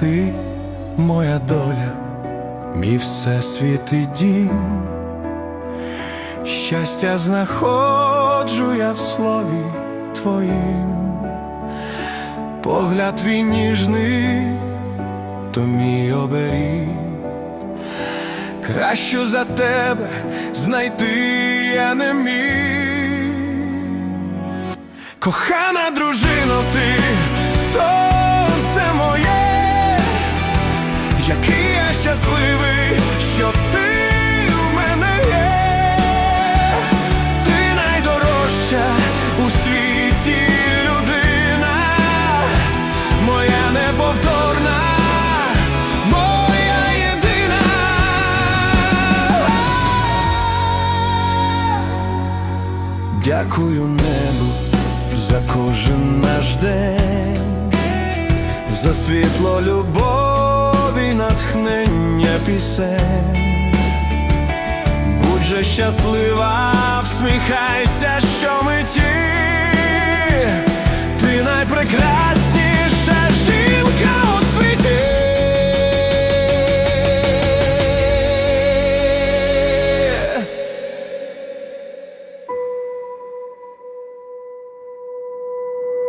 ти моя доля, мій всесвіт і дім. Щастя знаходжу я в слові твоїм, погляд твій ніжний, то мій оберіг. Кращу за тебе знайти я не міг. Кохана дружино, щасливий, що ти в мене є, ти найдорожча у світі людина, моя неповторна, моя єдина. Дякую небу за кожен наш день, за світло любові, натхнення пісень. Будь же щаслива, всміхайся,